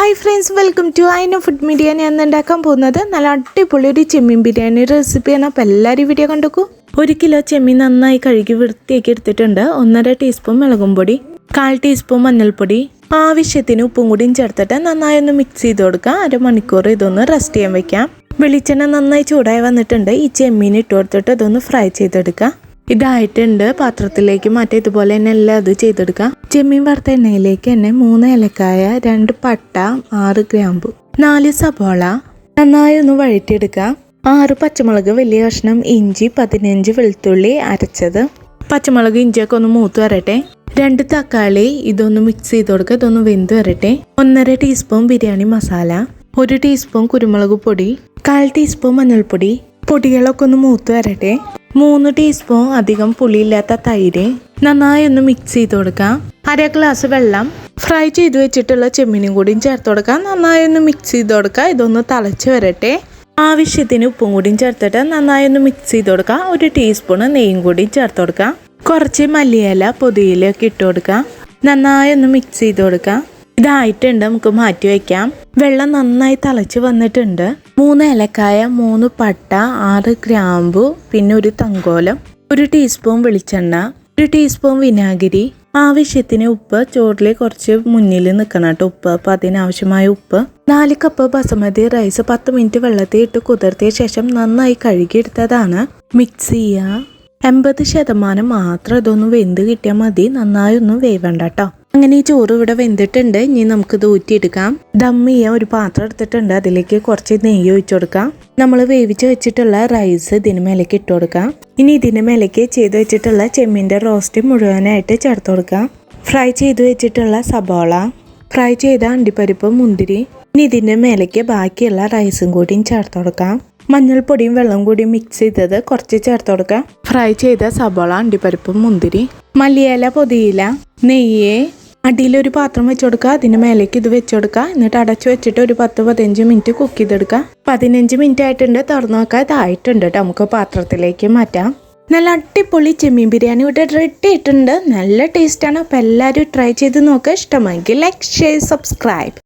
Hi friends welcome to Aina food media ഞാൻ ഉണ്ടാക്കാൻ പോകുന്നത് നല്ല അടിപൊളി ഒരു ചെമ്മീൻ ബിരിയാണി റെസിപ്പിയാണ് അപ്പോൾ എല്ലാവരും വീഡിയോ കണ്ടുക്കൂ. ഒരു കിലോ ചെമ്മീൻ നന്നായി കഴുകി വൃത്തിയാക്കി എടുത്തിട്ടുണ്ട്. ഒന്നര ടീസ്പൂൺ മുളകും പൊടി കാൽ ടീസ്പൂൺ മഞ്ഞൾപ്പൊടി ആവശ്യത്തിന് ഉപ്പും കൂടിയും ചേർത്തിട്ട് നന്നായി ഒന്ന് മിക്സ് ചെയ്ത് കൊടുക്കാം. അരമണിക്കൂർ ഇതൊന്ന് റെസ്റ്റ് ചെയ്യാൻ വെക്കാം. വെളിച്ചെണ്ണ നന്നായി ചൂടായി വന്നിട്ടുണ്ട്. ഈ ചെമ്മീൻ ഇട്ട് കൊടുത്തിട്ട് ഇതൊന്ന് ഫ്രൈ ചെയ്തെടുക്കാം. ഇതായിട്ടുണ്ട്. പാത്രത്തിലേക്ക് മാറ്റി. ഇതുപോലെ തന്നെ എല്ലാം അത് ചെയ്തെടുക്കാം. ചെമ്മീൻ വറുത്ത എണ്ണയിലേക്ക് തന്നെ മൂന്ന് ഏലക്കായ രണ്ട് പട്ട ആറ് ഗ്രാമ്പു നാല് സബോള നന്നായി ഒന്ന് വഴറ്റിയെടുക്കാം. ആറ് പച്ചമുളക് വലിയ കഷ്ണം ഇഞ്ചി പതിനഞ്ച് വെളുത്തുള്ളി അരച്ചത്. പച്ചമുളക് ഇഞ്ചിയൊക്കെ ഒന്ന് മൂത്ത് വരട്ടെ. രണ്ട് തക്കാളി ഇതൊന്ന് മിക്സ് ചെയ്ത് കൊടുക്കുക. ഇതൊന്ന് വെന്ത് വരട്ടെ. ഒന്നര ടീസ്പൂൺ ബിരിയാണി മസാല ഒരു ടീസ്പൂൺ കുരുമുളക് പൊടി കാൽ ടീസ്പൂൺ മഞ്ഞൾപ്പൊടി. പൊടികളൊക്കെ ഒന്ന് മൂത്ത് വരട്ടെ. മൂന്ന് ടീസ്പൂൺ അധികം പുളിയില്ലാത്ത തൈര് നന്നായി ഒന്ന് മിക്സ് ചെയ്ത് കൊടുക്കാം. അര ഗ്ലാസ് വെള്ളം ഫ്രൈ ചെയ്ത് വെച്ചിട്ടുള്ള ചെമ്മീനും കൂടിയും ചേർത്ത് കൊടുക്കാം. നന്നായി ഒന്ന് മിക്സ് ചെയ്ത് കൊടുക്കുക ഇതൊന്ന് തിളച്ച് വരട്ടെ. ആവശ്യത്തിന് ഉപ്പും കൂടിയും ചേർത്തിട്ട് നന്നായി ഒന്ന് മിക്സ് ചെയ്ത് കൊടുക്കാം. ഒരു ടീസ്പൂൺ നെയ്യും കൂടിയും ചേർത്ത് കൊടുക്കാം. കുറച്ച് മല്ലിയില പൊതിയിലൊക്കെ ഇട്ട് കൊടുക്കാം. നന്നായി ഒന്ന് മിക്സ് ചെയ്ത് കൊടുക്കാം. ഇതായിട്ടുണ്ട് നമുക്ക് മാറ്റി വയ്ക്കാം വെള്ളം നന്നായി തിളച്ച് വന്നിട്ടുണ്ട്. മൂന്ന് ഏലക്കായ മൂന്ന് പട്ട ആറ് ഗ്രാമ്പു പിന്നെ ഒരു തങ്കോലം ഒരു ടീസ്പൂൺ വെളിച്ചെണ്ണ ഒരു ടീസ്പൂൺ വിനാഗിരി. ആവശ്യത്തിന് ഉപ്പ് ചോറിൽ കുറച്ച് മുന്നിൽ നിൽക്കണം കേട്ടോ ഉപ്പ്. അപ്പം അതിനാവശ്യമായ ഉപ്പ്. നാല് കപ്പ് ബസുമതി റൈസ് പത്ത് മിനിറ്റ് വെള്ളത്തിൽ ഇട്ട് കുതിർത്തിയ ശേഷം നന്നായി കഴുകിയെടുത്തതാണ്. മിക്സ് ചെയ്യുക. എൺപത് ശതമാനം മാത്രം ഇതൊന്ന് വെന്ത് കിട്ടിയാൽ മതി. നന്നായി ഒന്നും വേവണ്ട കേട്ടോ. അങ്ങനെ ഈ ചോറ് ഇവിടെ വെന്തിട്ടുണ്ട്. ഇനി നമുക്ക് ഇത് ഊറ്റിയെടുക്കാം. ദം ചെയ്യാൻ ഒരു പാത്രം എടുത്തിട്ടുണ്ട്. അതിലേക്ക് കുറച്ച് നെയ്യ് ഒഴിച്ചു കൊടുക്കാം. നമ്മൾ വേവിച്ച് വെച്ചിട്ടുള്ള റൈസ് ഇതിന് മേലേക്ക് ഇട്ട് കൊടുക്കാം. ഇനി ഇതിന് മേലേക്ക് ചെയ്ത് വെച്ചിട്ടുള്ള ചെമ്മീന്റെ റോസ്റ്റ് മുഴുവനായിട്ട് ചേർത്ത് കൊടുക്കാം. ഫ്രൈ ചെയ്ത് വെച്ചിട്ടുള്ള സബോള. ഫ്രൈ ചെയ്ത അണ്ടിപ്പരിപ്പ് മുന്തിരി. ഇനി ഇതിന്റെ മേലേക്ക് ബാക്കിയുള്ള റൈസും കൂടിയും ചേർത്ത് കൊടുക്കാം. മഞ്ഞൾപ്പൊടിയും വെള്ളം കൂടിയും മിക്സ് ചെയ്തത് കുറച്ച് ചേർത്ത് കൊടുക്കാം. ഫ്രൈ ചെയ്ത സബോള അണ്ടിപ്പരിപ്പ് മുന്തിരി. മല്ലിയില പൊതിയില നെയ്യ് അടിയിലൊരു പാത്രം വെച്ച് കൊടുക്കുക അതിന് മേലേക്ക് ഇത് വെച്ച് കൊടുക്കുക എന്നിട്ട് അടച്ചു വെച്ചിട്ട് ഒരു പത്ത് പതിനഞ്ച് മിനിറ്റ് കുക്ക് ചെയ്തെടുക്കുക പതിനഞ്ച് മിനിറ്റ് ആയിട്ടുണ്ട് തുറന്നു നോക്കുക ഇതായിട്ടുണ്ട് കേട്ടോ നമുക്ക് പാത്രത്തിലേക്ക് മാറ്റാം. നല്ല അടിപൊളി ചെമ്മീൻ ബിരിയാണി ഇവിടെ റെഡി ആയിട്ടുണ്ട്. നല്ല ടേസ്റ്റാണ് അപ്പോൾ എല്ലാവരും ട്രൈ ചെയ്ത് നോക്കുക ഇഷ്ടമെങ്കിൽ ലൈക്ക് ഷെയർ സബ്സ്ക്രൈബ്